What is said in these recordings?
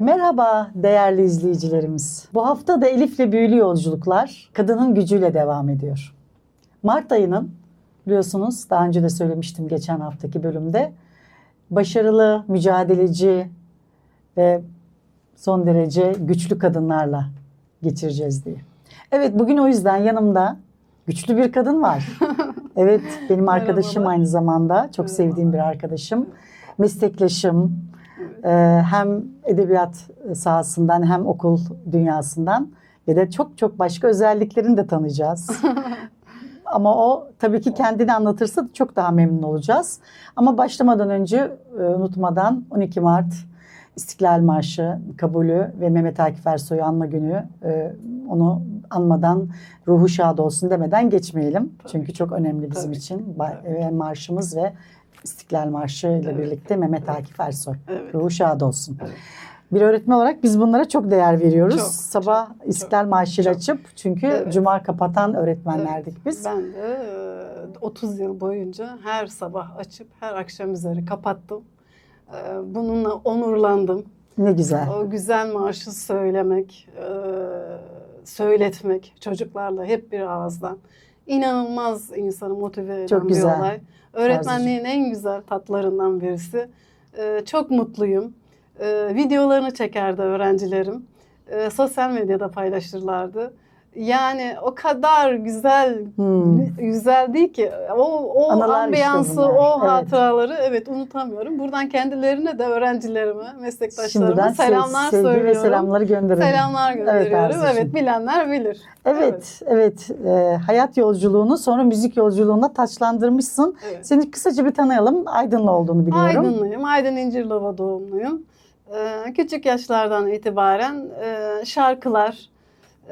Merhaba değerli izleyicilerimiz. Bu hafta da Elif'le Büyülü Yolculuklar kadının gücüyle devam ediyor. Mart ayının biliyorsunuz daha önce de söylemiştim geçen haftaki bölümde başarılı, mücadeleci ve son derece güçlü kadınlarla geçireceğiz diye. Evet bugün o yüzden yanımda güçlü bir kadın var. Evet benim arkadaşım Merhabalar. aynı zamanda çok sevdiğim bir arkadaşım. Meslektaşım, hem edebiyat sahasından hem okul dünyasından ve de çok çok başka özelliklerini de tanıyacağız. Ama o tabii ki kendini anlatırsa çok daha memnun olacağız. Ama başlamadan önce e, unutmadan 12 Mart İstiklal Marşı kabulü ve Mehmet Akif Ersoy'u anma günü e, onu anmadan ruhu şad olsun demeden geçmeyelim. Tabii Çünkü çok önemli bizim Tabii için. Ba- Tabii. e, marşımız ve İstiklal Marşı ile Evet. birlikte Mehmet Akif Ersoy. Evet. Ruhu şad olsun. Evet. Bir öğretmen olarak biz bunlara çok değer veriyoruz. Çok, Sabah çok, İstiklal Marşı'yla çok. açıp çünkü Evet. cuma kapatan öğretmenlerdik biz. Ben de e, 30 yıl boyunca her sabah açıp her akşam üzeri kapattım. E, Bununla onurlandım. Ne güzel. O güzel marşı söylemek, e, söyletmek çocuklarla hep bir ağızdan. İnanılmaz insanı motive eden Çok bir güzel. olay. Öğretmenliğin en güzel tatlarından birisi. E, Çok mutluyum. E, Videolarını çekerdi öğrencilerim. E, Sosyal medyada paylaşırlardı. Yani o kadar güzel Hmm. güzel değil ki. O, o Anılar işte ambiyansı, bunlar. o Evet. hatıraları evet unutamıyorum. Buradan kendilerine de öğrencilerime, meslektaşlarıma Şimdiden selamlar sevgi söylüyorum. ve selamları gönderelim. Selamlar gönderiyorum. Arzucuğum. Evet, bilenler bilir. Evet, evet. Ee, hayat yolculuğunu sonra müzik yolculuğuna taçlandırmışsın. Evet. Seni kısaca bir tanıyalım. Aydınlı olduğunu biliyorum. Aydınlıyım. Aydın İncirlova doğumluyum. Ee, küçük yaşlardan itibaren e, şarkılar,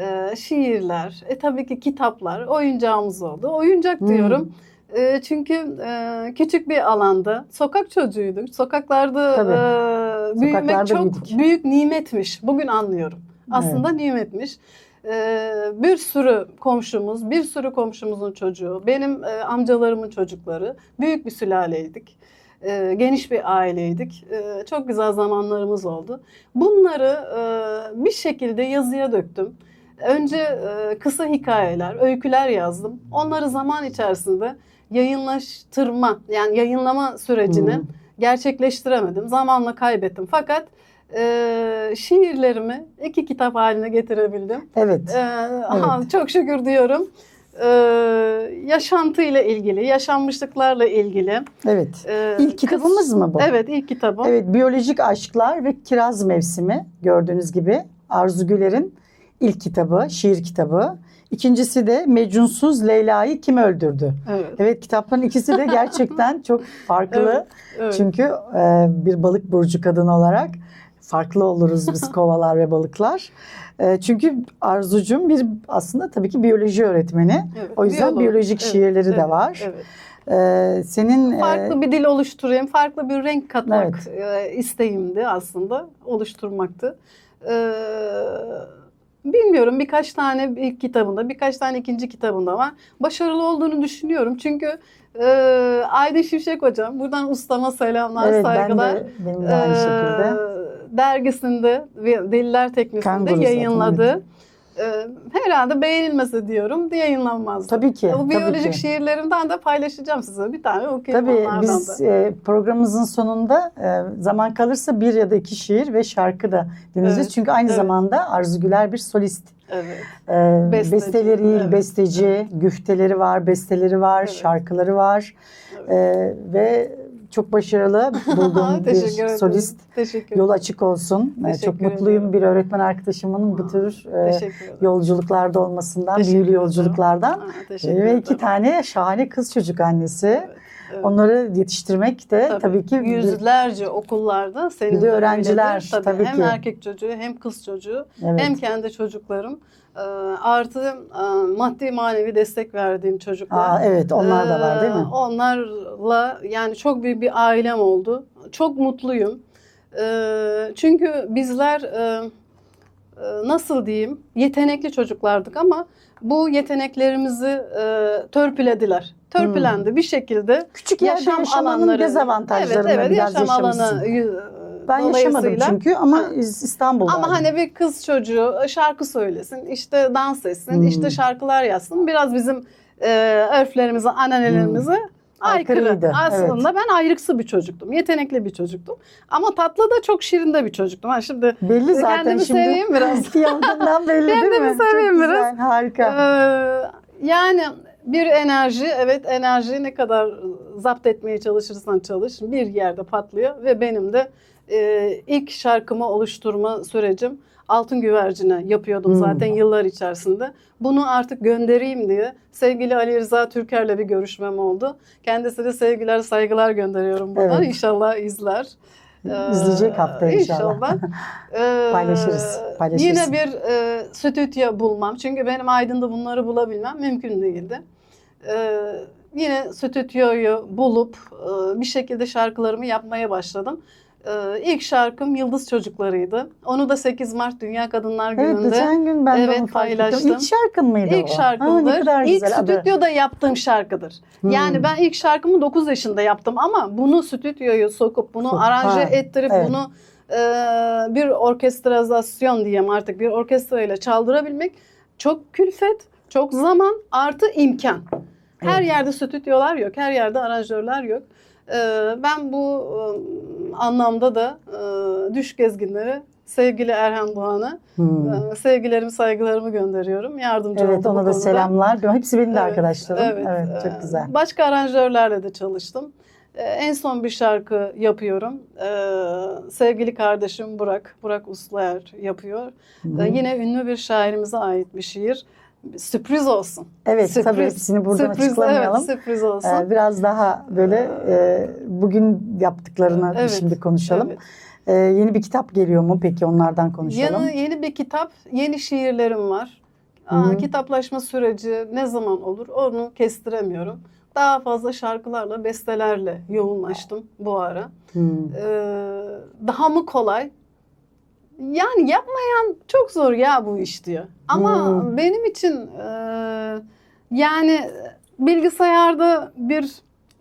e, şiirler, e, tabii ki kitaplar oyuncağımız oldu. Oyuncak Hmm. diyorum. E, çünkü e, küçük bir alanda sokak çocuğuyduk. Sokaklarda Tabii. e, büyümek Sokaklarda çok büyüdük. büyük nimetmiş. Bugün anlıyorum. Aslında nimetmiş. E, bir sürü komşumuz, bir sürü komşumuzun çocuğu, benim e, amcalarımın çocukları, büyük bir sülaleydik. E, geniş bir aileydik. E, çok güzel zamanlarımız oldu. Bunları e, bir şekilde yazıya döktüm. Önce e, kısa hikayeler, öyküler yazdım. Onları zaman içerisinde yayınlaştırma, yani yayınlama sürecini Hmm. gerçekleştiremedim. Zamanla kaybettim. Fakat e, şiirlerimi iki kitap haline getirebildim. Evet. Ee, aha, çok şükür diyorum. Ee, yaşantıyla ilgili, yaşanmışlıklarla ilgili. Evet. Ee, İlk kitabımız mı bu? Evet, ilk kitabım. Evet, Biyolojik Aşklar ve Kiraz Mevsimi gördüğünüz gibi Arzu Güler'in ilk kitabı, şiir kitabı. İkincisi de Mecunsuz Leyla'yı Kim Öldürdü? Evet, Evet, kitapların ikisi de gerçekten çok farklı. Evet, evet. Çünkü e, bir balık burcu kadını olarak farklı oluruz biz kovalar ve balıklar. E, çünkü Arzucum bir aslında tabii ki biyoloji öğretmeni. Evet, O yüzden biyolog. biyolojik Evet, şiirleri de evet, var. Evet. E, senin e, Farklı bir dil oluşturayım, farklı bir renk katmak e, isteğimdi aslında, oluşturmaktı. Ee, bilmiyorum birkaç tane ilk kitabında, birkaç tane ikinci kitabında var. Başarılı olduğunu düşünüyorum çünkü e, Aydın Şimşek hocam, buradan ustama selamlar, evet, ben saygılar. de benim de aynı şekilde. Ee, dergisinde Deliler Teknisi'nde Kanguru zaten, yayınladı. Ee, herhalde beğenilmese diyorum yayınlanmazdı. Tabii ki. Bu tabii biyolojik ki. şiirlerimden de paylaşacağım size. Bir tane okuyayım Tabii onlardan biz da. e, programımızın sonunda e, zaman kalırsa bir ya da iki şiir ve şarkı da dinleyeceğiz. Evet, Çünkü aynı evet. zamanda Arzu Güler bir solist. Evet. E, Besteci, besteleri, evet. besteci, güfteleri var, besteleri var, Evet. şarkıları var. evet. E, ve çok başarılı bulduğum bir solist. Teşekkür Yol açık olsun. E, Teşekkür çok mutluyum ederim. bir öğretmen arkadaşımın bu tür e, yolculuklarda olmasından, büyülü yolculuklardan. Ve iki tane şahane kız çocuk annesi. Evet, evet. Onları yetiştirmek de tabii, ki bir- yüzlerce okullarda senin de öğrenciler, öyledir. tabii, tabii hem ki. erkek çocuğu hem kız çocuğu evet. hem kendi çocuklarım Ee, artı e, maddi manevi destek verdiğim çocuklar. Aa, evet onlar da var değil mi? Onlarla yani çok büyük bir ailem oldu. Çok mutluyum. Çünkü bizler e, e, nasıl diyeyim yetenekli çocuklardık ama bu yeteneklerimizi e, törpülediler. Törpülendi bir şekilde Küçük yaşam yaşamanın alanları dezavantajlarını evet, evet, biraz yaşam alanı Ben yaşamadım çünkü ama. İstanbul'da. Ama hani bir kız çocuğu şarkı söylesin, işte dans etsin, Hmm. işte şarkılar yazsın. Biraz bizim e, örflerimize, ananelerimize aykırı. Aykırıydı, Aslında ben ayrıksı bir çocuktum. Yetenekli bir çocuktum. Ama tatlı da çok şirin de bir çocuktum. Ha şimdi belli zaten kendimi şimdi. seveyim biraz. Yanından belli değil mi? Kendimi seveyim Çok biraz. Güzel, harika. Ee, yani bir enerji, evet enerjiyi ne kadar zapt etmeye çalışırsan çalış bir yerde patlıyor ve benim de e, ilk şarkımı oluşturma sürecim Altın Güvercin'e yapıyordum Hmm. zaten yıllar içerisinde. Bunu artık göndereyim diye sevgili Ali Rıza Türker'le bir görüşmem oldu. Kendisine sevgiler, saygılar gönderiyorum buradan. Evet. İnşallah izler. Ee, İzleyecek hafta inşallah. İnşallah. Ee, Paylaşırız, paylaşırız. Yine bir e, stüdyo bulmam. Çünkü benim Aydın'da bunları bulabilmem mümkün değildi. Ee, yine stüdyoyu bulup e, bir şekilde şarkılarımı yapmaya başladım. Ee, ilk şarkım Yıldız Çocukları'ydı. Onu da 8 Mart Dünya Kadınlar Evet Günü'nde geçen gün ben de Evet, onu fark ettim. paylaştım. İlk şarkın mıydı İlk o? Ha, şarkımdır. ne kadar İlk güzel adı. stüdyoda yaptığım şarkıdır. Hmm. Yani ben ilk şarkımı 9 yaşında yaptım ama bunu stüdyoya sokup bunu Sok- aranje ha, ettirip evet. bunu e, bir orkestrazasyon diyeyim artık bir orkestra ile çaldırabilmek çok külfet, çok zaman artı imkan. Her Evet. yerde stüdyolar yok, her yerde aranjörler yok. E, ben bu anlamda da e, düş gezginlere sevgili Erhan Doğan'a Hmm. e, sevgilerimi, saygılarımı gönderiyorum. Yardımcı Evet ona da selamlar. Hepsi benim de Evet, arkadaşlarım. Evet, evet, çok e, güzel. Başka aranjörlerle de çalıştım. E, En son bir şarkı yapıyorum. E, Sevgili kardeşim Burak, Burak Usluer yapıyor. Hı. E, Yine ünlü bir şairimize ait bir şiir. Sürpriz olsun. Evet sürpriz. tabii hepsini buradan Sürpriz, açıklamayalım. Evet, sürpriz olsun. Ee, biraz daha böyle e, bugün yaptıklarını Evet, şimdi konuşalım. Evet. Ee, yeni bir kitap geliyor mu? Peki onlardan konuşalım. Yeni, yeni bir kitap, yeni şiirlerim var. Aa, Hı. kitaplaşma süreci ne zaman olur onu kestiremiyorum. Daha fazla şarkılarla, bestelerle yoğunlaştım bu ara. Ee, daha mı kolay? Yani yapmayan çok zor ya bu iş diyor. Ama Hmm. benim için e, yani bilgisayarda bir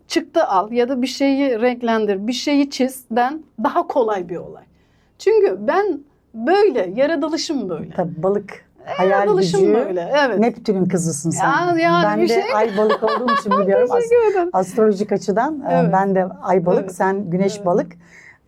çıktı al ya da bir şeyi renklendir, bir şeyi çizden daha kolay bir olay. Çünkü ben böyle, yaratılışım böyle. Tabii balık hayal Yaratılışım gücü. böyle, evet. Neptün'ün kızısın sen. Ya- yani ben de şey- ay balık olduğum için biliyorum. As- Teşekkür ederim. astrolojik açıdan e, Evet. ben de ay balık, Evet. sen güneş Evet. balık.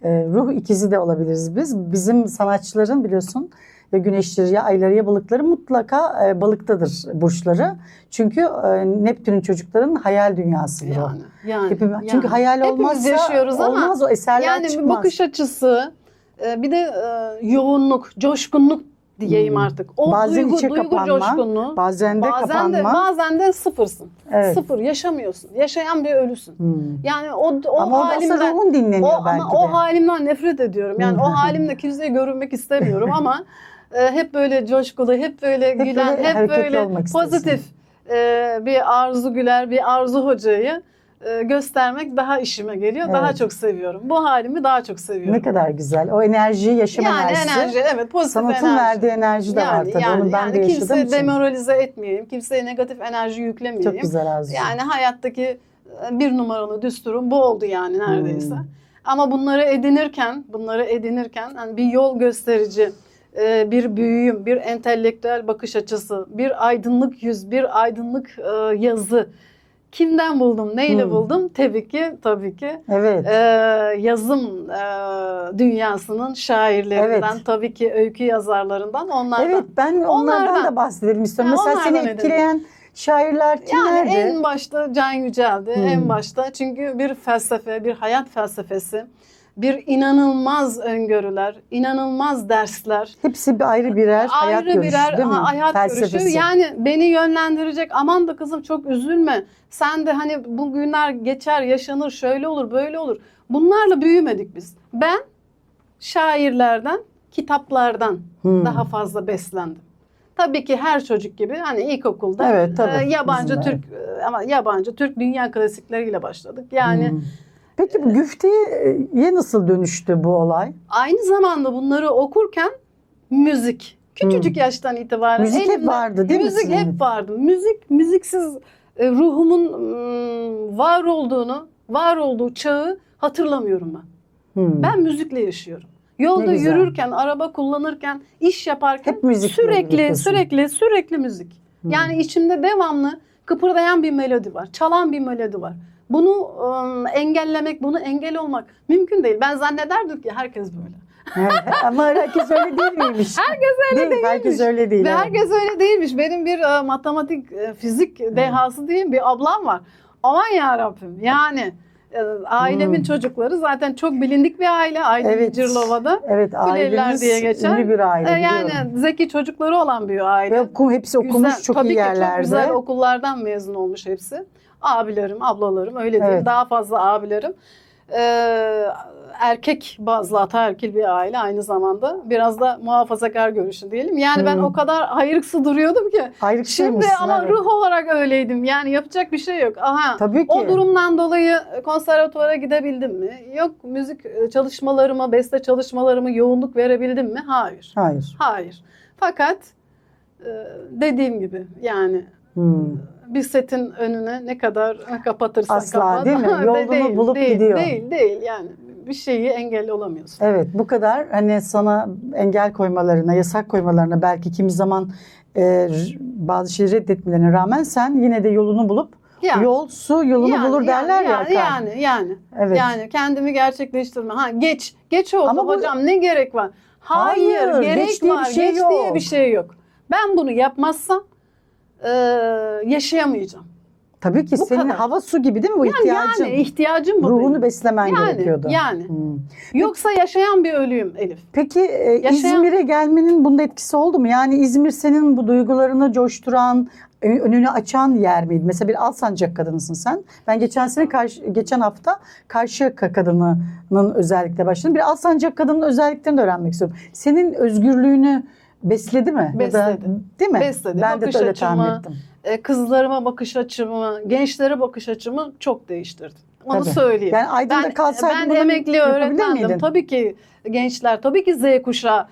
E, ruh ikizi de olabiliriz biz. Bizim sanatçıların biliyorsun ya güneşleri ya ayları ya balıkları mutlaka e, balıktadır burçları. Çünkü e, Neptün'ün çocukların hayal dünyasıdır o. Yani, yani, Hepimiz- yani. Çünkü hayal olmazsa yaşıyoruz ama olmaz o eserler Yani bir çıkmaz. bakış açısı, e, bir de e, yoğunluk, coşkunluk diyeyim Hmm. artık. O Bazen duygu, içe duygu kapanma, coşkunluğu. Bazen de Bazen de, kapanma. bazen de sıfırsın. Evet. Sıfır, yaşamıyorsun. Yaşayan bir ölüsün. Hmm. Yani o, o Ama halimden, ruhun dinleniyor o, belki ama de. o halimden nefret ediyorum. Yani o Hmm. halimle kimseye görünmek istemiyorum ama e, hep böyle coşkulu, hep böyle Hep gülen, böyle hep böyle pozitif e, bir Arzu Güler, bir Arzu Hoca'yı e, göstermek daha işime geliyor. Daha Evet. çok seviyorum. Bu halimi daha çok seviyorum. Ne kadar güzel. O enerji, yaşam yani enerjisi. enerji, evet pozitif Sanatın enerji. verdiği enerji de var yani, tabii. yani, Onu ben yani de yaşadığım kimse için. demoralize etmeyeyim, kimseye negatif enerji yüklemeyeyim. Çok güzel Arzu. Yani hayattaki e, bir numaralı düsturum bu oldu yani neredeyse. Hmm. Ama bunları edinirken, bunları edinirken hani bir yol gösterici, e, bir büyüğüm, bir entelektüel bakış açısı, bir aydınlık yüz, bir aydınlık yazı. Kimden buldum, neyle Hmm. buldum? Tabii ki, tabii ki Evet. e, yazım e, dünyasının şairlerinden, Evet. tabii ki öykü yazarlarından, onlardan. Evet ben onlardan, Onlardan. da bahsedelim istiyorum. Mesela seni etkileyen şairler Yani kimlerdi? en başta Can Yücel'di. Hmm. En başta çünkü bir felsefe, bir hayat felsefesi, bir inanılmaz öngörüler, inanılmaz dersler, Hepsi bir ayrı birer hayat ayrı görüşü birer değil mi? ha- hayat Felsefesi. görüşü. Yani beni yönlendirecek. Aman da kızım çok üzülme. Sen de hani bu günler geçer, yaşanır, şöyle olur, böyle olur. Bunlarla büyümedik biz. Ben şairlerden, kitaplardan Hmm. daha fazla beslendim. Tabii ki her çocuk gibi hani ilkokulda Evet, tabii. e, yabancı Bizim de, Türk e, ama yabancı Türk dünya klasikleriyle başladık. Yani Hmm. Peki bu güfteye nasıl dönüştü bu olay? aynı zamanda bunları okurken müzik küçücük yaştan itibaren Hmm. Müzik hep elimde- vardı değil mi müzik hep vardı. Müzik müziksiz e, ruhumun mm, var olduğunu, var olduğu çağı hatırlamıyorum ben. Hmm. Ben müzikle yaşıyorum. Yolda yürürken, araba kullanırken, iş yaparken Hep müzikle sürekli sürekli sürekli müzik. Hmm. Yani içimde devamlı kıpırdayan bir melodi var, çalan bir melodi var. Bunu ım, engellemek, bunu engel olmak mümkün değil. Ben zannederdim ki herkes böyle. Ama herkes öyle değil miymiş? Herkes öyle değil. Herkes değilmiş. öyle değil. Ve evet. herkes öyle değilmiş. Benim bir e, matematik, e, fizik dehası diyeyim bir ablam var. Aman ya Rabbim. Yani e, ailemin Hmm. çocukları zaten çok bilindik bir aile. Aile Evet. Cırlova'da. Evet aileniz diye geçer. ünlü bir aile E, biliyorum. yani zeki çocukları olan bir aile. Ve hepsi okumuş Güzel, çok tabii iyi ki yerlerde. çok güzel okullardan mezun olmuş hepsi. Abilerim, ablalarım öyle değil. Evet. Daha fazla abilerim. Ee, erkek bazlı ataerkil bir aile aynı zamanda. Biraz da muhafazakar görüşü diyelim. Yani ben Hmm. o kadar hayırlısı duruyordum ki. Şimdi Ayrıksıymışsın, ama evet. ruh olarak öyleydim. Yani yapacak bir şey yok. Aha. Tabii ki. O durumdan dolayı konservatuvara gidebildim mi? Yok müzik çalışmalarıma, beste çalışmalarıma yoğunluk verebildim mi? Hayır. Hayır. Hayır. Fakat e, dediğim gibi yani Hmm. Bir setin önüne ne kadar kapatırsan Asla, kapat. değil mi? Yolunu bulup değil, gidiyor. Değil, değil yani bir şeyi engel olamıyorsun. Evet bu kadar hani sana engel koymalarına, yasak koymalarına belki kimi zaman e, bazı şeyi reddetmelerine rağmen sen yine de yolunu bulup Yani, yol su yolunu yani, bulur derler yani, ya. yani, Hakan. yani yani Evet. yani kendimi gerçekleştirme. Ha geç geç oldu Ama bu- hocam ne gerek var? Hayır, Hayır, gerek geç diye bir var. şey geç yok. diye bir şey yok. Ben bunu yapmazsam e, yaşayamayacağım. Tabii ki Bu senin kadar. hava su gibi değil mi bu Yani, ihtiyacın? yani ihtiyacım bu. Ruhunu benim. beslemen Yani, gerekiyordu. yani. Hmm. Yoksa yaşayan bir ölüyüm Elif. Peki e, Yaşayan- İzmir'e gelmenin bunda etkisi oldu mu? Yani İzmir senin bu duygularını coşturan, önünü açan yer miydi? Mesela bir Alsancak kadınısın sen. Ben geçen sene karşı, geçen hafta Karşıyaka kadınının özellikle başladım. Bir Alsancak kadının özelliklerini de öğrenmek istiyorum. Senin özgürlüğünü besledi mi? Ya da- Besledi. değil mi? Besledi. Ben de Bakış öyle açımı, tahmin ettim. E, kızlarıma bakış açımı, gençlere bakış açımı çok değiştirdi. Onu Tabii. söyleyeyim. Yani Aydın'da ben kalsaydın ben bunu emekli öğretmendim. Tabii ki gençler, tabii ki Z kuşağı.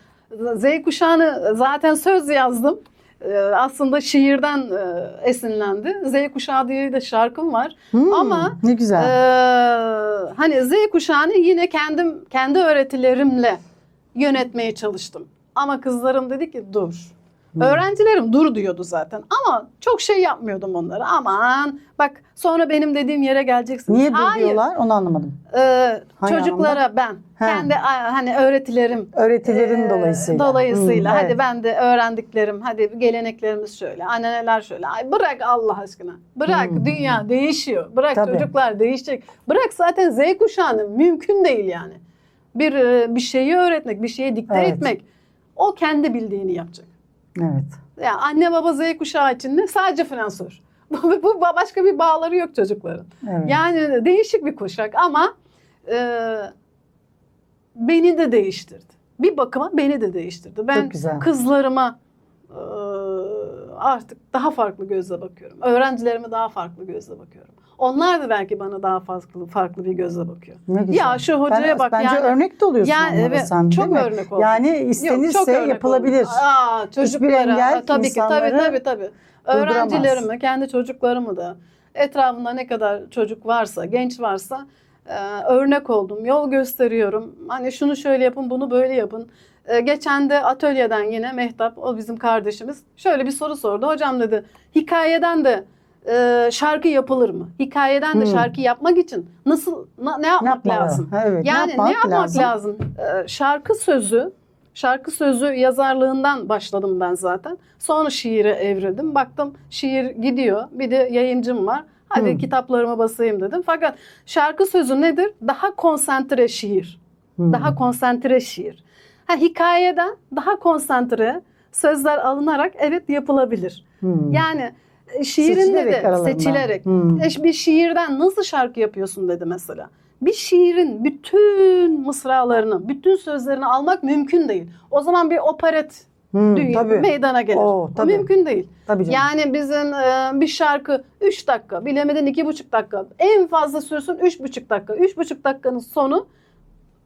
Z kuşağını zaten söz yazdım. E, Aslında şiirden e, esinlendi. Z kuşağı diye de şarkım var. Hmm, ama, ne güzel. Ee, hani Z kuşağını yine kendim kendi öğretilerimle yönetmeye çalıştım. Ama kızlarım dedi ki dur. Hmm. Öğrencilerim dur diyordu zaten ama çok şey yapmıyordum onlara. Aman bak sonra benim dediğim yere geleceksiniz. Niye dur diyorlar onu anlamadım. Ee, Hangi çocuklara ben Ha. kendi a- hani öğretilerim Öğretilerin ee, dolayısıyla. dolayısıyla Hmm, hadi evet. ben de öğrendiklerim hadi geleneklerimiz şöyle anneneler şöyle ay bırak Allah aşkına bırak Hmm. dünya değişiyor bırak Tabii. çocuklar değişecek bırak zaten Z kuşağını mümkün değil yani bir e, bir şeyi öğretmek bir şeye dikte Evet. etmek o kendi bildiğini yapacak Evet. yani anne baba Z kuşağı için de sadece finansör bu, başka bir bağları yok çocukların evet. yani değişik bir kuşak ama e, beni de değiştirdi. Bir bakıma beni de değiştirdi. Ben Çok güzel. kızlarıma e, artık daha farklı gözle bakıyorum. Öğrencilerime daha farklı gözle bakıyorum. Onlar da belki bana daha farklı farklı bir gözle bakıyor. Ne güzel. Ya şu hocaya Ben- bak Bence yani. örnek de oluyorsun Yani evet sen çok değil mi? örnek oldu. Yani Yok, istenirse örnek yapılabilir. oldu. Aa, çocuklara engel tabii ki tabii tabii tabii. Öğrencilerimi, kendi çocuklarımı da etrafımda ne kadar çocuk varsa, genç varsa e, örnek oldum. Yol gösteriyorum. Hani şunu şöyle yapın, bunu böyle yapın. E, geçen de atölyeden yine Mehtap, o bizim kardeşimiz şöyle bir soru sordu. Hocam dedi, hikayeden de e, şarkı yapılır mı? Hikayeden de Hmm. şarkı yapmak için nasıl na- ne Ne yapmak yapmalı? lazım? Evet, Yani ne yapmak lazım? Ee, şarkı sözü, şarkı sözü yazarlığından başladım ben zaten. Sonra şiire evrildim. Baktım şiir gidiyor. Bir de yayıncım var. Hadi Hmm. kitaplarıma basayım dedim. Fakat şarkı sözü nedir? Daha konsantre şiir. Hmm. Daha konsantre şiir. Ha, hikayeden daha konsantre sözler alınarak evet yapılabilir. Hmm. Yani e, şiirin Seçilerek dedi seçilerek. Hmm. E, Bir şiirden nasıl şarkı yapıyorsun dedi mesela. Bir şiirin bütün mısralarını, bütün sözlerini almak mümkün değil. O zaman bir operet Hmm, dünya tabii. meydana gelir. Oo, O tabii. mümkün değil. Tabii canım. Yani bizim e, bir şarkı 3 dakika, bilemeden 2,5 dakika, en fazla sürsün 3,5 dakika. 3,5 dakikanın sonu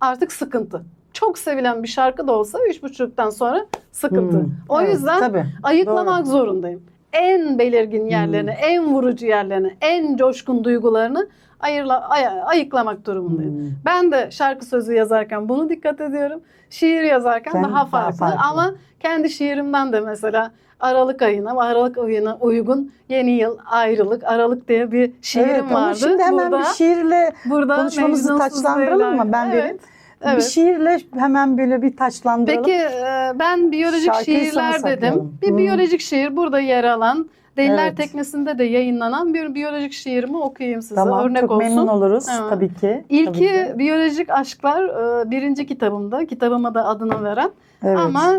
artık sıkıntı. Çok sevilen bir şarkı da olsa 3,5'tan sonra sıkıntı. Hmm. O Evet, yüzden tabii. ayıklamak zorundayım. En belirgin yerlerini, Hmm. en vurucu yerlerini, en coşkun duygularını ayırla, ay- ayıklamak durumundayım. Hmm. Ben de şarkı sözü yazarken bunu dikkat ediyorum. Şiir yazarken Kendi- daha daha farklı. farklı. ama kendi şiirimden de mesela Aralık ayına, Aralık ayına uygun yeni yıl ayrılık, Aralık diye bir şiirim evet, vardı. şimdi hemen burada, bir şiirle burada konuşmamızı taçlandıralım mı? Ben evet. vereyim. Bir Evet. şiirle hemen böyle bir taçlandıralım. Peki e, ben biyolojik Şarkıyı şiirler dedim. Bir Hmm. biyolojik şiir burada yer alan, Deliler Evet. Teknesi'nde de yayınlanan bir biyolojik şiirimi okuyayım size. Tamam Örnek çok olsun. memnun oluruz Evet. tabii ki. İlki tabii ki. biyolojik aşklar e, birinci kitabımda. Kitabıma da adını veren. Evet. Ama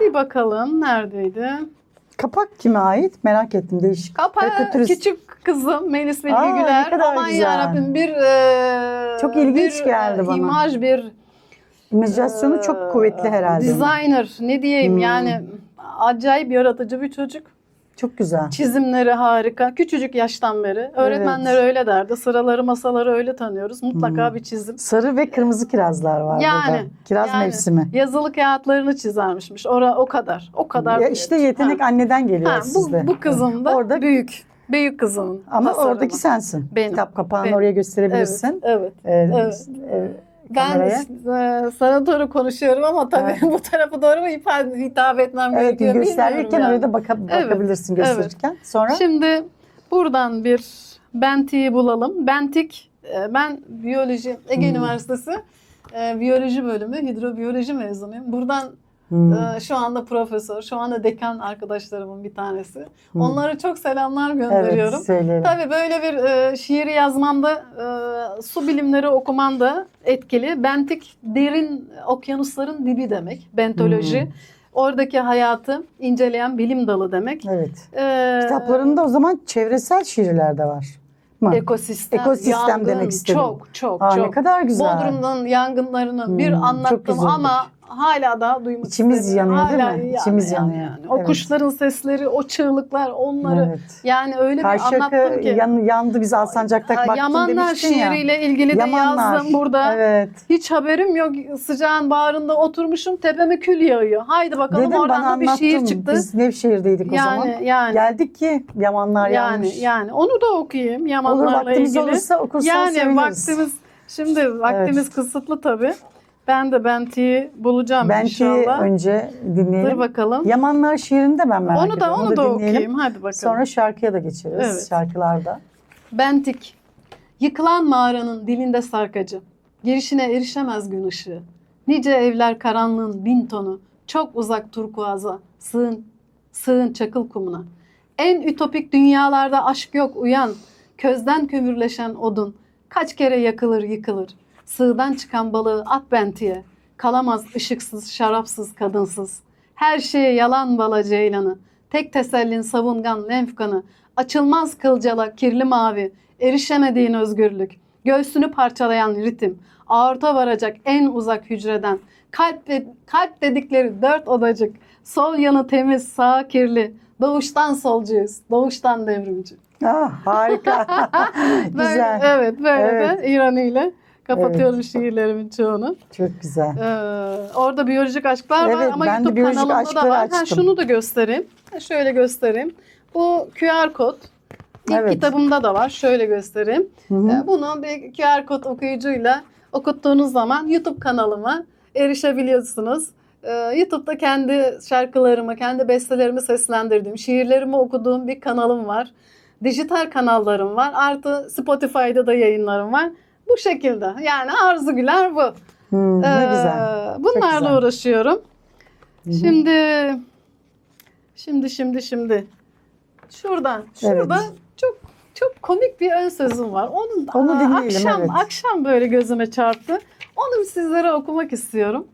bir bakalım neredeydi? Kapak kime ait? Merak ettim değişik. Kapağı Karikatürist. küçük kızım Melis Bilge Aa, ne Güler. kadar Aman güzel. yarabbim bir e, Çok ilginç bir, geldi e, bana. imaj bir İmajinasyonu e, çok kuvvetli herhalde. Designer ne diyeyim Hmm. yani acayip yaratıcı bir çocuk. Çok güzel. Çizimleri harika. Küçücük yaştan beri. Öğretmenler öyle derdi. Sıraları masaları öyle tanıyoruz. Mutlaka Hmm. bir çizim. Sarı ve kırmızı kirazlar var Yani, burada. Kiraz yani. mevsimi. Yazılı kağıtlarını çizermişmiş. Ora o kadar. O kadar. Ya işte yetenek Ha. anneden geliyor Ha, sizde. bu, bu kızım da Orada- büyük. Büyük kızımın. Ama tasarımı. oradaki sensin. Benim. Kitap kapağını Benim. oraya Evet, gösterebilirsin. evet. Ee, Evet. e, Ben kameraya. e, sana doğru konuşuyorum ama tabii Evet. bu tarafa doğru mu hitap, etmem Evet gerekiyor gösterirken yani. oraya da baka- Evet, bakabilirsin evet. gösterirken. Sonra Şimdi buradan bir Bentik'i bulalım. Bentik, e, ben biyoloji, Ege Hmm. Üniversitesi e, biyoloji bölümü, hidrobiyoloji mezunuyum. Buradan Hmm, şu anda profesör, şu anda dekan arkadaşlarımın bir tanesi. hmm. Onlara çok selamlar gönderiyorum. Evet söyleyelim. Tabii böyle bir e, şiiri yazmamda, e, su bilimleri okuman da etkili. Bentik derin okyanusların dibi demek, bentoloji. Hmm. Oradaki hayatı inceleyen bilim dalı demek. Evet. E, Kitaplarında o zaman çevresel şiirler de var. Mı? ekosistem, Ekosistem yangın, demek istedim. Çok çok Aa, çok. ne kadar güzel. Bodrum'dan yangınlarını bir Hmm, çok anlattım ama hala da duymak İçimiz istemiyorum. yanıyor değil Hala mi? yani- İçimiz yani- yanıyor. yani. O Evet. kuşların sesleri, o çığlıklar, onları Evet. yani öyle bir Karşıyaka anlattım ki. yan, yandı biz Alsancak'ta baktım Yamanlar demiştin ya. şiiriyle ilgili de Yamanlar. yazdım burada. Evet. Hiç haberim yok. Sıcağın bağrında oturmuşum. Tepeme kül yağıyor. Haydi bakalım Dedim oradan da bir şiir çıktı. Biz Nevşehir'deydik o zaman. yani yani Geldik ki Yamanlar yani yanmış. yani onu da okuyayım Olur Yamanlarla vaktimiz ilgili. olursa okursan Yani seviniriz. vaktimiz şimdi vaktimiz kısıtlı tabii. Ben de Benti'yi bulacağım Benti inşallah. önce Dur dinleyelim. bakalım. Yamanlar şiirini de ben merak onu da ediyorum. onu da, dinleyelim. okuyayım. Hadi bakalım. Sonra şarkıya da geçeriz. Evet. Şarkılarda. Bentik. Yıkılan mağaranın dilinde sarkacı. Girişine erişemez gün ışığı. Nice evler karanlığın bin tonu. Çok uzak turkuaza. Sığın, sığın çakıl kumuna. En ütopik dünyalarda aşk yok uyan. Közden kömürleşen odun. Kaç kere yakılır yıkılır. Sığdan çıkan balığı at bentiye. Kalamaz ışıksız, şarapsız, kadınsız. Her şeye yalan bala ceylanı. Tek tesellin savungan lenf kanı. Açılmaz kılcala kirli mavi. Erişemediğin özgürlük. Göğsünü parçalayan ritim. Aorta varacak en uzak hücreden. Kalp, de- kalp dedikleri dört odacık. Sol yanı temiz, sağ kirli. Doğuştan solcuyuz, doğuştan devrimci. Ah, harika. Böyle- güzel. evet, böyle Evet. de ironiyle kapatıyorum şiirlerimin çoğunu. Çok güzel. Ee, orada biyolojik aşklar var Evet, ama ben YouTube kanalımda da var. Ha, şunu da göstereyim. Ha, Şöyle göstereyim. Bu QR kod. İlk Evet. kitabımda da var. Şöyle göstereyim. Hı hı. Ee, Bunu bir QR kod okuyucuyla okuttuğunuz zaman YouTube kanalıma erişebiliyorsunuz. Ee, YouTube'da kendi şarkılarımı, kendi bestelerimi seslendirdiğim, şiirlerimi okuduğum bir kanalım var. Dijital kanallarım var. Artı Spotify'da da yayınlarım var. Bu şekilde. Yani Arzu Güler bu. Hmm, ne Ee, güzel. Bunlarla güzel. uğraşıyorum. Hı hı. Şimdi şimdi şimdi şimdi şuradan şurada Evet. çok çok komik bir ön sözüm var. Onun Onu aa, akşam evet. akşam böyle gözüme çarptı. Onu sizlere okumak istiyorum.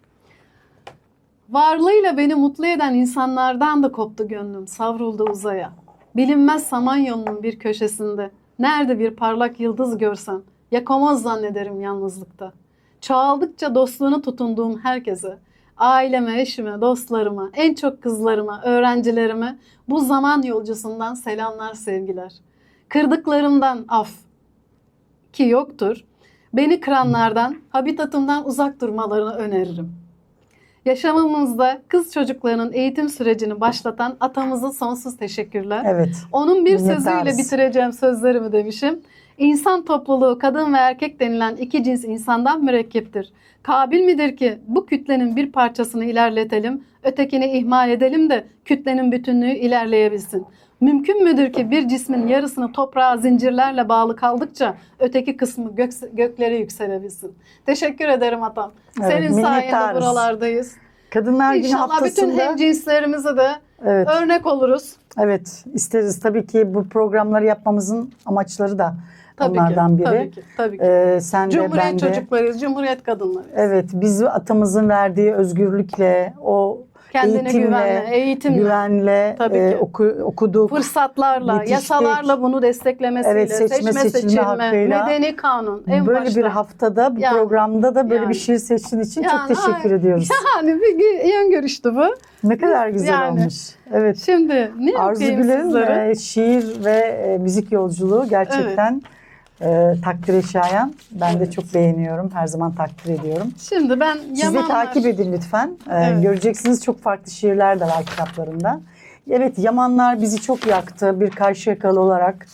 Varlığıyla beni mutlu eden insanlardan da koptu gönlüm, savruldu uzaya. Bilinmez samanyolunun bir köşesinde, nerede bir parlak yıldız görsem, yakamaz zannederim yalnızlıkta. Çoğaldıkça dostluğunu tutunduğum herkese, aileme, eşime, dostlarıma, en çok kızlarıma, öğrencilerime bu zaman yolcusundan selamlar, sevgiler. Kırdıklarımdan af ki yoktur. Beni kıranlardan, habitatımdan uzak durmalarını öneririm. Yaşamımızda kız çocuklarının eğitim sürecini başlatan atamıza sonsuz teşekkürler. Evet. Onun bir sözüyle bitireceğim sözlerimi demişim. İnsan topluluğu kadın ve erkek denilen iki cins insandan mürekkeptir. Kabil midir ki bu kütlenin bir parçasını ilerletelim, ötekini ihmal edelim de kütlenin bütünlüğü ilerleyebilsin. Mümkün müdür ki bir cismin yarısını toprağa zincirlerle bağlı kaldıkça öteki kısmı gök, göklere yükselebilsin? Teşekkür ederim atam. Evet, Senin sayende buralardayız. Kadınlar Günü İnşallah bütün haftasında hemcinslerimize de evet, örnek oluruz. evet isteriz. Tabii ki bu programları yapmamızın amaçları da Tabii onlardan ki, biri. Tabii ki. Tabii ki. Ee, sen de ben Cumhuriyet de. çocuklarıyız, Cumhuriyet kadınlarıyız. Evet, biz atamızın verdiği özgürlükle, o Kendine eğitimle, güvenle, eğitimle, güvenle Tabii e, ki. oku- okuduk. fırsatlarla, Yetiştik. yasalarla bunu desteklemesiyle, Evet, seçme, seçme, seçilme seçilme, hakkıyla. medeni kanun en böyle başta. bir haftada, bir Yani, programda da böyle yani. bir şiir seçtiğin için Yani, çok teşekkür ay, ediyoruz. Yani bir yön görüştü bu. Ne kadar güzel Yani. olmuş. Evet. Şimdi ne Arzu Güler'in e, şiir ve e, müzik yolculuğu gerçekten e, takdire şayan. Ben de çok beğeniyorum. Her zaman takdir ediyorum. Şimdi ben Siz de Yamanlar... takip edin lütfen. Ee, Evet. Göreceksiniz çok farklı şiirler de var kitaplarında. Evet Yamanlar bizi çok yaktı bir Karşıyakalı olarak.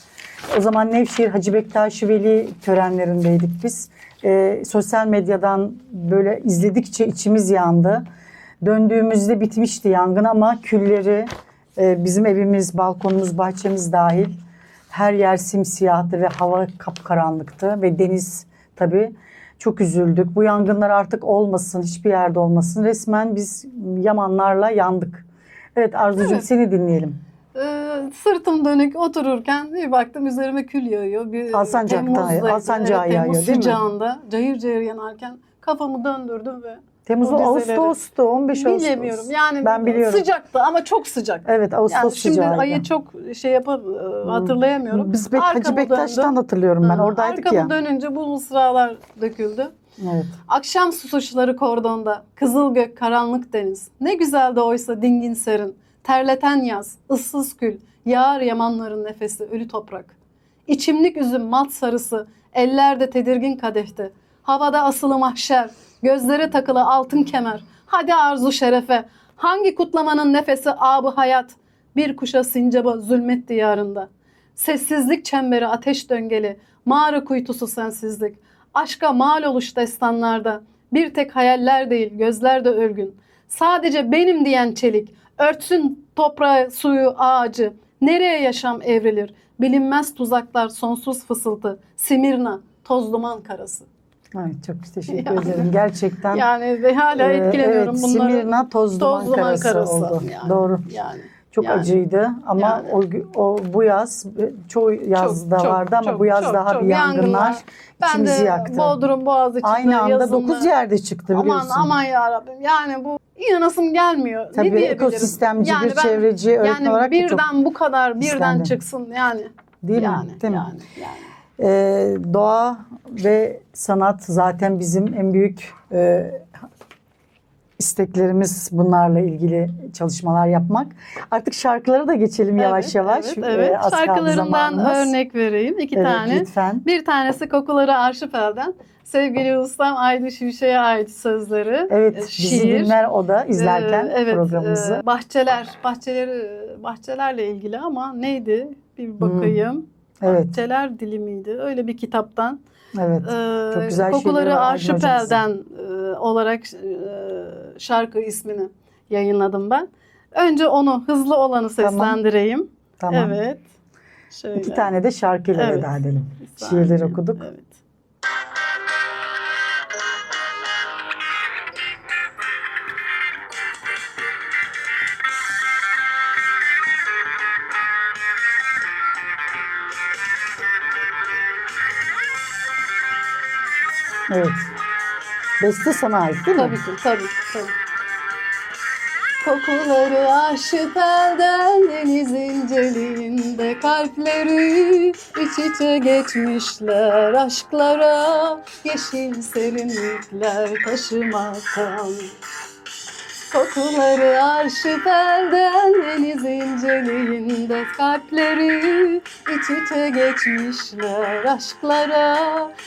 O zaman Nevşehir Hacı Bektaşi Veli törenlerindeydik biz. Ee, sosyal medyadan böyle izledikçe içimiz yandı. Döndüğümüzde bitmişti yangın ama külleri e, bizim evimiz, balkonumuz, bahçemiz dahil her yer simsiyahtı ve hava kapkaranlıktı ve deniz tabii çok üzüldük. Bu yangınlar artık olmasın, hiçbir yerde olmasın. Resmen biz yamanlarla yandık. Evet Arzucuğum Evet. seni dinleyelim. Ee, sırtım dönük otururken bir baktım üzerime kül yağıyor. Bir Alsancak'ta, Temmuz'daydı. Alsancak'a evet, Temmuz yağıyor, değil mi? sıcağında cayır cayır yanarken kafamı döndürdüm ve Temmuz O dizeleri- Ağustos'tu, 15 Ağustos. bilemiyorum. Yani Ben biliyorum. sıcaktı ama çok sıcak. Evet Ağustos Yani şimdi sıcağıydı. ayı çok şey yapıp e, hatırlayamıyorum. Biz Bek, Hacı Arkamı Bektaş'tan döndüm. hatırlıyorum ben. Oradaydık arkamı ya. dönünce bu mısralar döküldü. Evet. Akşam susuşları kordonda, kızıl gök, karanlık deniz. Ne güzel de oysa dingin serin. Terleten yaz, ıssız kül, yağar yamanların nefesi, ölü toprak. İçimlik üzüm, mat sarısı, ellerde tedirgin kadehte. Havada asılı mahşer, gözlere takılı altın kemer. Hadi arzu şerefe, hangi kutlamanın nefesi abı hayat. Bir kuşa sincaba zulmet diyarında. Sessizlik çemberi ateş döngeli, mağara kuytusu sensizlik. Aşka mal oluş destanlarda. Bir tek hayaller değil, gözler de örgün. Sadece benim diyen çelik. Örtsün toprağı, suyu, ağacı. Nereye yaşam evrilir? Bilinmez tuzaklar, sonsuz fısıltı. Simirna, toz duman karası. Ay, çok teşekkür Yani. ederim. Gerçekten. Yani ve hala e, etkileniyorum evet, bunları. Simirna toz, duman, toz duman karası, karası. oldu. Yani, Doğru. Yani. Çok Yani. acıydı ama Yani. o, o bu yaz çoğu yazda Çok, çok, vardı ama çok, bu yaz çok, daha çok bir yangınlar, Ben içimizi de yaktı. Bodrum Boğaziçi'nde Aynı anda yazında- 9 yerde çıktı Aman biliyorsun. aman ya Rabbim. Yani bu inanasım gelmiyor. Tabii ne ekosistemci Yani bir ben- çevreci öğretmen Yani olarak da çok birden bu kadar birden istendim. çıksın yani. değil yani, mi? Değil mi? yani, yani. Ee, doğa ve sanat zaten bizim en büyük e, isteklerimiz bunlarla ilgili çalışmalar yapmak. Artık şarkılara da geçelim yavaş Evet, yavaş. Evet, Ee, evet. kaldı Şarkılarından örnek vereyim. iki Evet, tane. lütfen. Bir tanesi Kokuları Arşipel'den. Sevgili ustam Aydı Şimşek'e ait sözleri. Evet, e, bizi dinler o da izlerken Ee, evet, programımızı. e, bahçeler, bahçeleri, bahçelerle ilgili ama neydi? Bir bakayım. Evet, Bahçeler dili miydi? Öyle bir kitaptan. evet. Ee, Çok güzel Kokuları Arşipel'den e, olarak e, şarkı ismini yayınladım ben. Önce onu hızlı olanı Tamam. seslendireyim. Tamam. Evet. Şöyle. İki tane de şarkıyla Evet. veda edelim. Şiirleri okuduk. Evet. Evet. Beste sana ait değil mi? Tabii ki, tabii, tabii. Kokuları arşipelden deniz inceliğinde kalpleri iç içe geçmişler aşklara yeşil serinlikler taşımaktan. Kokuları arşipelden deniz inceliğinde kalpleri. İç içe geçmişler aşklara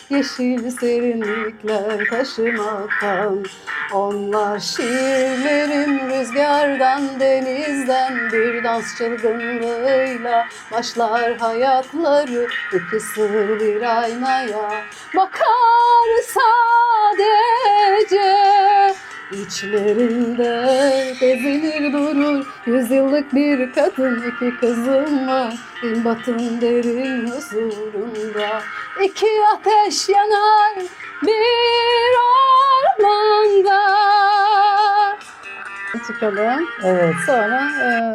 yeşil serinlikler taşımaktan. Onlar şiirlerin rüzgardan denizden bir dans çılgınlığıyla başlar hayatları. İkisi bir aynaya bakar sadece İçlerinde gezilir durur Yüzyıllık bir kadın iki kızım var Bir batın derin huzurunda İki ateş yanar bir ormanda Çıkalım. Evet. Sonra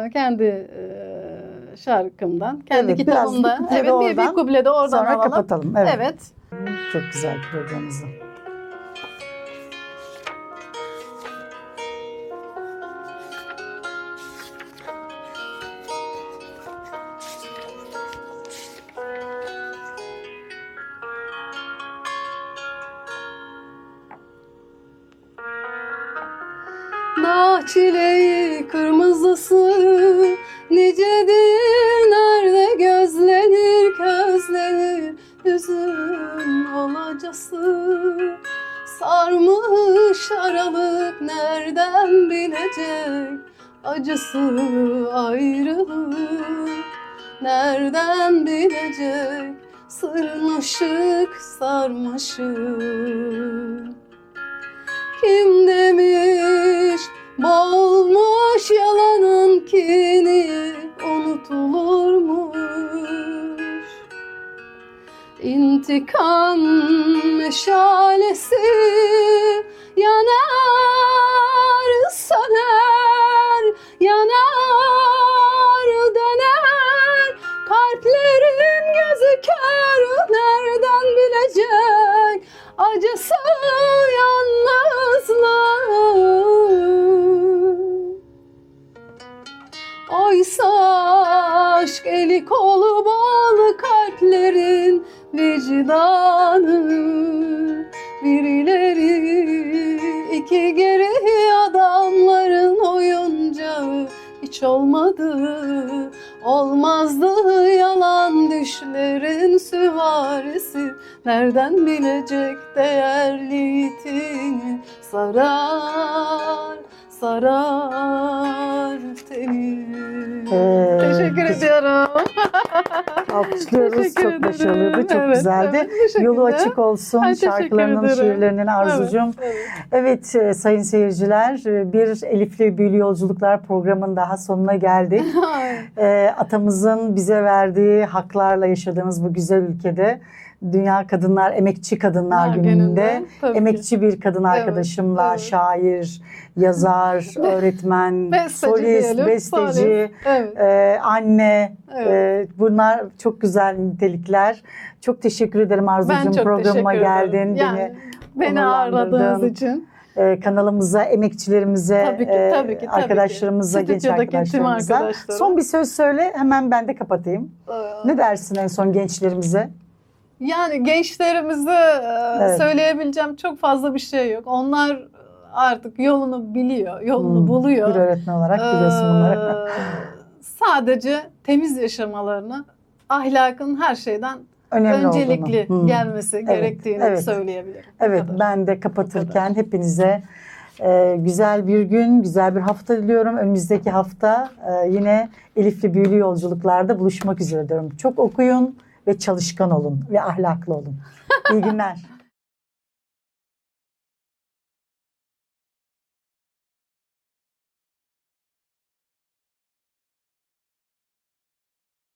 e, kendi e, şarkımdan, kendi Evet, kitabımda. bir Evet, bir, bir kuple de oradan Sonra alalım. kapatalım. Evet. Evet. Çok güzel programımızı. Bilecek Sırmışık sarmışık kim demiş Bolmuş yalanın kini unutulurmuş. İntikam meşalesi yanar söner yanar bilecek acısı yalnızlık Oysa aşk eli kolu bağlı kalplerin vicdanı. Birileri iki geri adamların oyuncağı. Hiç olmadı Olmazdı yalan düşlerin süvarisi Nereden bilecek değerli itini Sarar, sarar teni Ee, Teşekkür biz ediyorum. Alkışlıyoruz. Teşekkür çok ederim. başarılıydı. Çok Evet, güzeldi. evet. Yolu açık olsun. Ay, Şarkılarının, şiirlerinin Arzucuğum. Evet, Evet e, sayın seyirciler e, bir Elifli Büyülü Yolculuklar programının daha sonuna geldik. evet. E, atamızın bize verdiği haklarla yaşadığımız bu güzel ülkede Dünya Kadınlar, Emekçi Kadınlar Günü'nde gününde, tabii ki. emekçi bir kadın Evet, arkadaşımla evet. şair, yazar, öğretmen, Besteci solist, diyelim, besteci, solist. Evet. e, anne Evet. e, bunlar çok güzel nitelikler. Çok teşekkür ederim Arzucuğum programıma geldin. Yani, Beni beni ağırladığınız için. e, kanalımıza, emekçilerimize, Tabii ki, e, tabii ki, tabii ki. arkadaşlarımıza, genç arkadaşlarımıza. Son bir söz söyle, hemen ben de kapatayım. Ee, Ne dersin en son gençlerimize? Yani gençlerimize e, Evet. söyleyebileceğim çok fazla bir şey yok. Onlar artık yolunu biliyor, yolunu Hmm, buluyor. Bir öğretmen olarak biliyorsun bunları. Ee, sadece temiz yaşamalarını, ahlakın her şeyden Önemli öncelikli olduğunu. Hmm. gelmesi gerektiğini evet. söyleyebilirim. Evet, ben de kapatırken hepinize e, güzel bir gün, güzel bir hafta diliyorum. Önümüzdeki hafta e, yine Elifli Büyülü Yolculuklarda buluşmak üzere diyorum. Çok okuyun ve çalışkan olun ve ahlaklı olun. İyi günler.